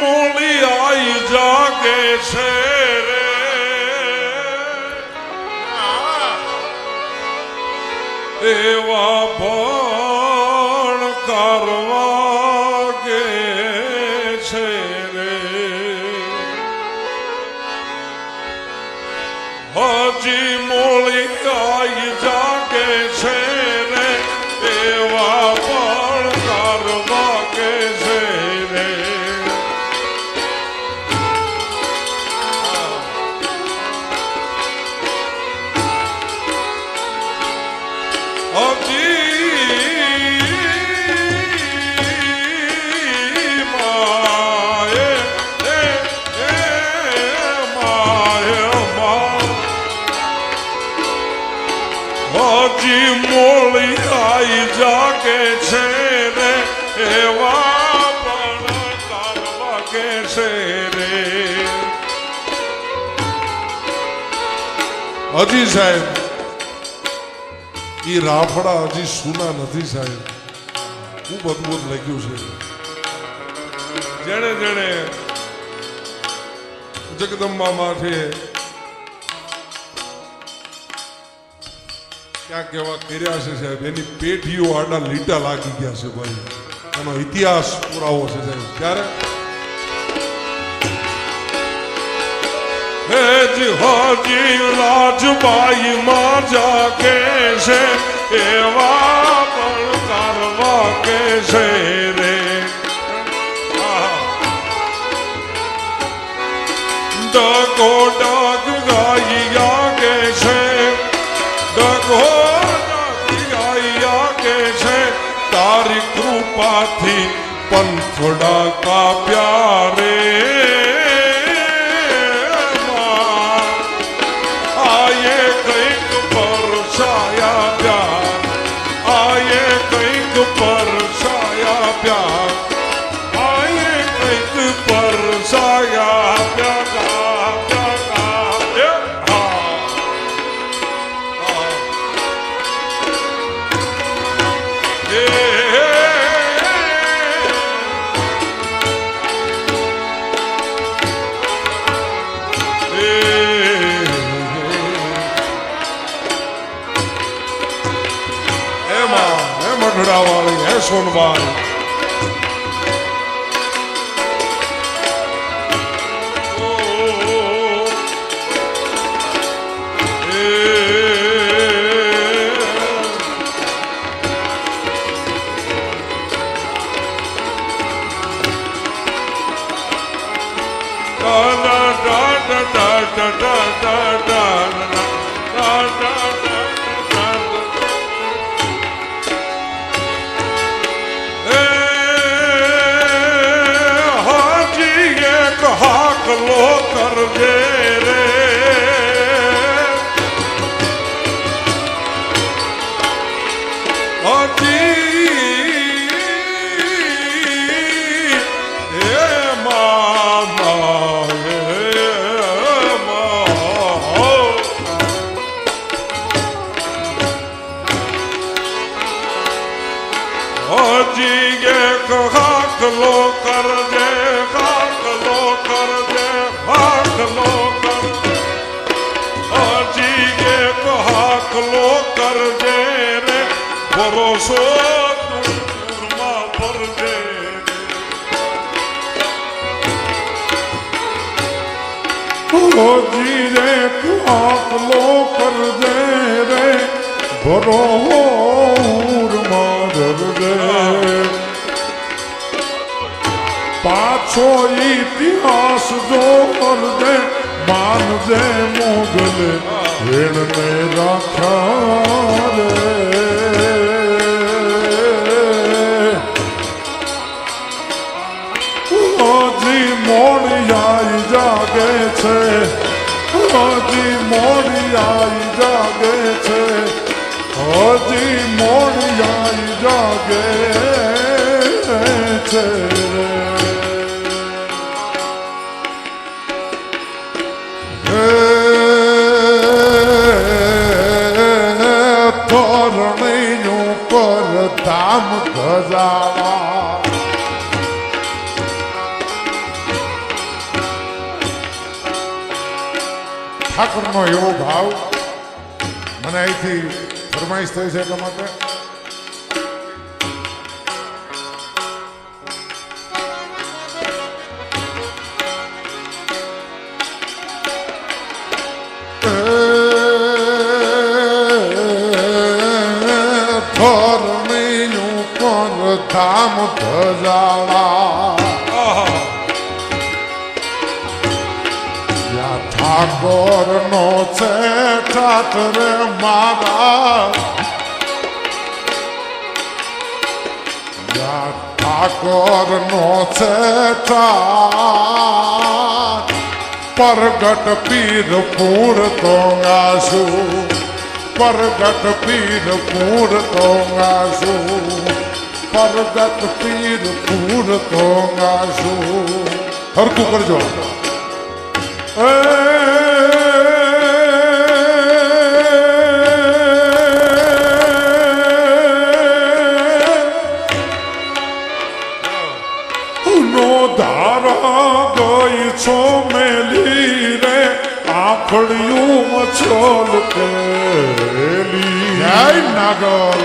મોળી આઈ જાગે છે રે. એવા કે છે રે હજી સાહેબ એ રાફડા હજી સુના નથી સાહેબ. ખૂબ અદભુત લખ્યું છે. જેણે જેણે જગદંબા માથે ક્યાંક એવા કર્યા છે સાહેબ એની પેઢીઓ આડા લીટા લાગી ગયા છે ભાઈ. એનો ઇતિહાસ પુરાવો છે સાહેબ. ત્યારે હેજ હાજી રાજબાઈ માં જાગે છે, એવા પણ કરવા કે છે રે. ડગો ડગ ગાઈ આગે છે, ડગો ડગ કે છે, તારી કૃપાથી થોડા કાપ્યા રે વાળી હે કરજે રે, ભરો મારજે પાછો ઇતિહાસ જો કરજે માનજે મોગલ વેણને રાખ્યા રે. હજી મોડિયાઈ જાગે છે હજી મોડિયાઈ જાગે છે હજી મોડિયાઈ જાગે છે પરણીનું પર ધામ ગજાવા ઠાકોરનો એવો ભાવ મને અહીંથી ફરમાઈશ થઈ છે એટલા માટે ધામ ધજાળા ઠાકોર નો છે ઠાઠર મારા. ઠાકોર નો છે પરગટ પીર પૂર તો ગાશુ પરગટ પીર પૂર તો ગાશુ પરગટ પીર પૂર તો ગાશુ હરકું કરજો. નો ગઈ છો મેલી રે મછોલ કેલી જય નાગલ.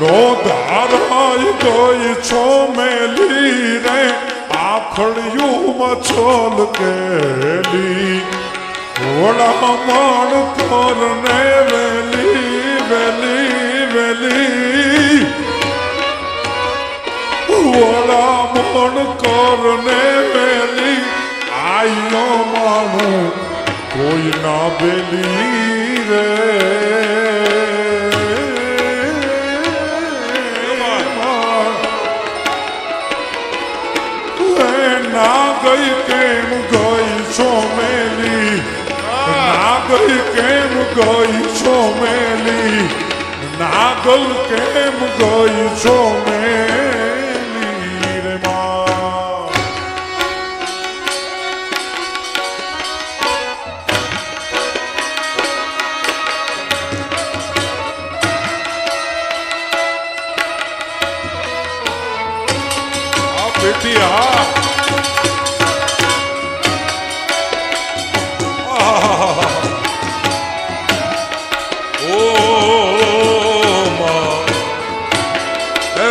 નો ધારાય ગઈ છો મેલી રે આખડિયું મછોલ કેલી ઓળા માણ ને વેલી વેલી. માણ કરને મેલી આયો માણું કોઈ ના બેલી રે. ના ગઈ કેમ ગઈ છો મેલી? ના ગઈ કેમ ગઈ છો મેલી? નાગલ કેમ ગઈ છો મેલી?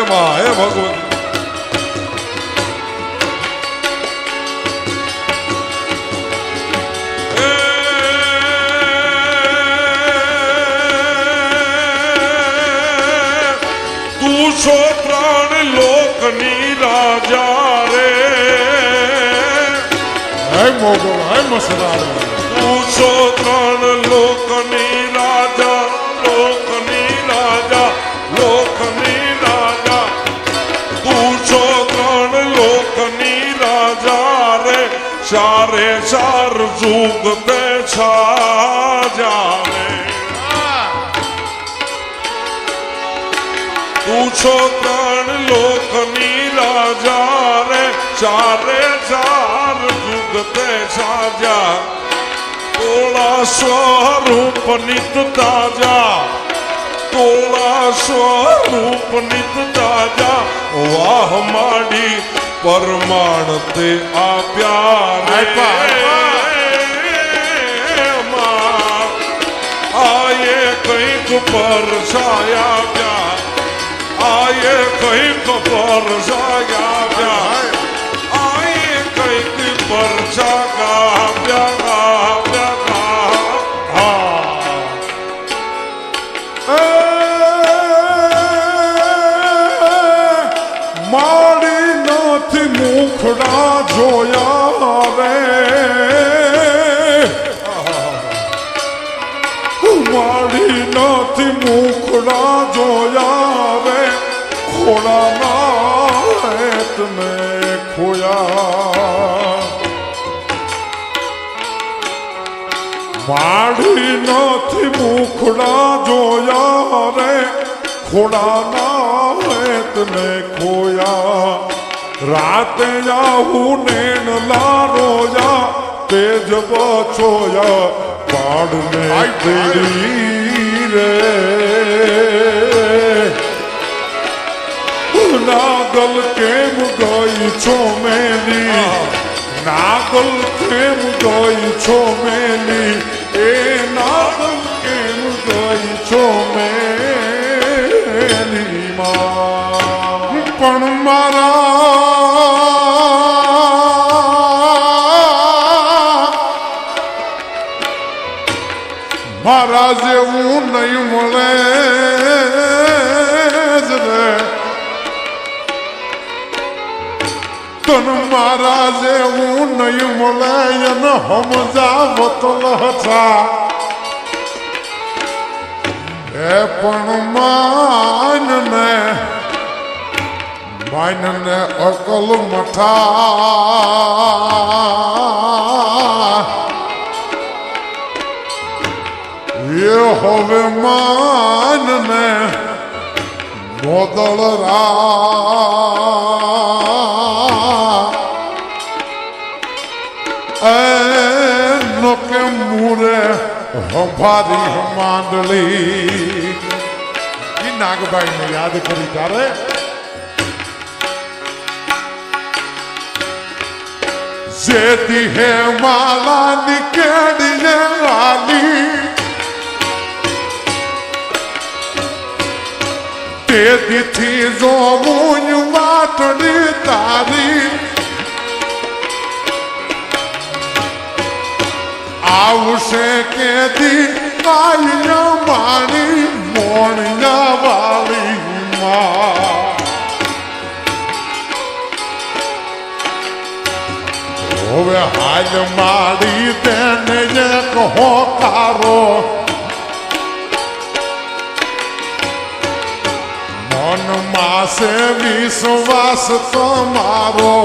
માં હે ભગવતી છો પ્રાણ લોકની રાજા રે. હે મોગલ હે મસરાર ચારે ચાર જુગ તે છાજા રે તું છો ત્રણ લોકની રાજા રે ચારે ચાર જુગ તે જા. તોળા સ્વરૂપ નિત તાજા. તોળા સ્વરૂપ નિત તાજા. વાહ માડી પરમાણ તે આપ્યા આયે કંઈક પર છાયા પ્યા આયે કંઈક પર છાયા પ્યા મુખડા જોયા રે મારી નથી મુખડા જોયા રે ખોડાના તમે ખોયા. માડી નથી મુખડા જોયા રે ખોડાના હેતને ખોયા. રાતે આવું નેણ લારોયા તેજ બચોયા પાડને તેડી રે. નાગલ કેમ ગઈ છો મેલી? નાગલ કેમ ગઈ છો મેલી? એ નાગલ કેમ ગઈ છો મેલી મારા જેવું નહીં મળે તન મારા જેવું નહીં મળે, એને સમજાવત હતા એ પણ માનને માનને અકલ મઠા. એ હવે માનને મોદળ રા. કે મુરે હંભારી માંડલી. ઈ નાગભાઈને યાદ કરી તારે? જેથી હે માલા તેથી જોવું વાટડી તારી. આવશે કે દી કાલિયા મારી, મોણિયા વાળી માં. હવે હાલ મારી તેને એક હોકારો માસે વિશ્વાસ તમારો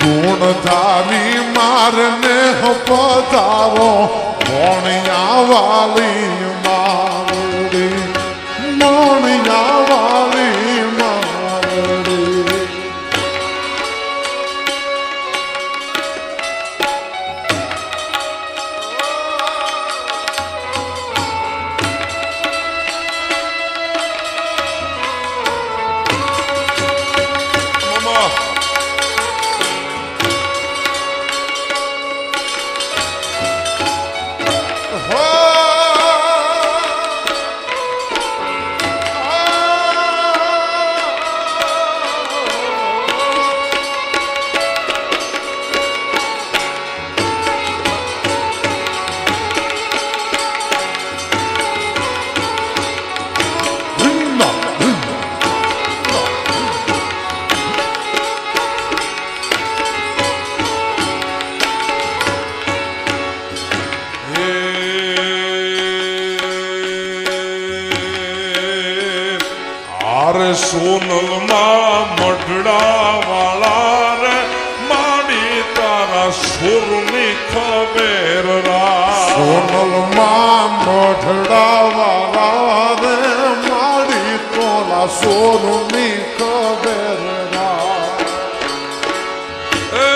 ગુણધારી મારને પધારો મોણિયા વાલી સોનલમાં મોઢડા વાળા રે, મારી તોલા સોનની ખબર એ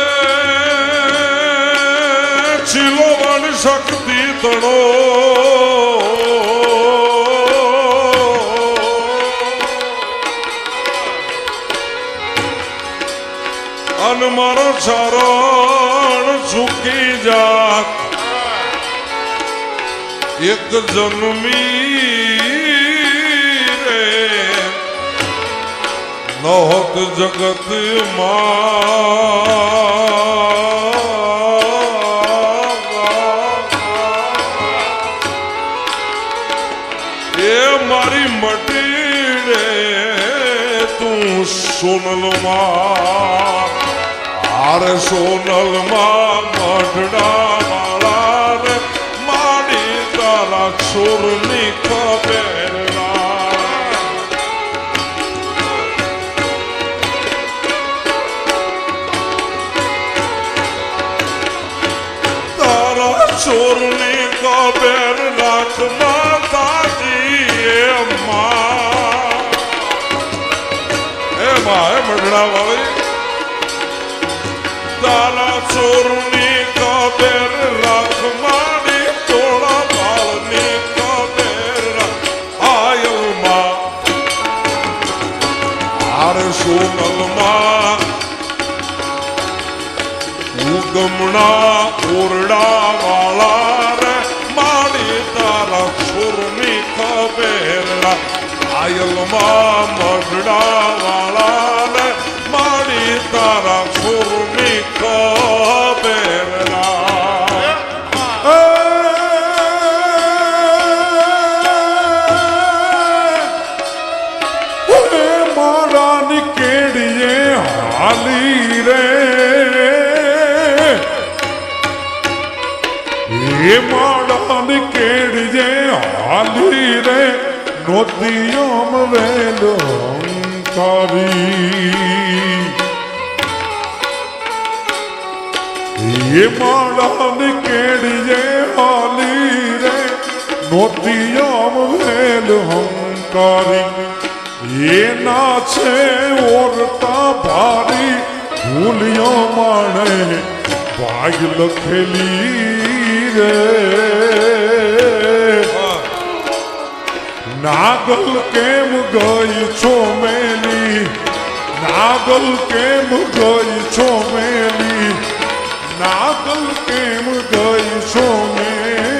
ચિલોવાની શક્તિ તણો. અન મારો ચરણ એક જન્મી રે. નહોત જગત એ મારી મટી રે તું સોનલમાં સોનલ સોનલમાં મઢડા તારા છોરની તારા ચોરની કબેર રાખ માતાજી એ માં એ માં એ મઢડા વાળી કબેર રાખ આયલમાં આર ઉગમણા ઓરડા વાળા રે માડી તારા સુરની ખબેરડા આયલમાં મઢડા હાલી રે હે મારાની કેડીએ હાલી રે નોતિયમ વેલો કરી એ માળાની કેડીએ હાલી રે નોતિયમ વેલ હંકારી એના છે ઓરતા ભારી ભૂલ્યો માણે ભાગ લખેલી રે. નાગલ કેમ ગઈ છો મેલી? નાગલ કેમ ગઈ છો મેલી? નાગલ કેમ ગઈ છો મેલી?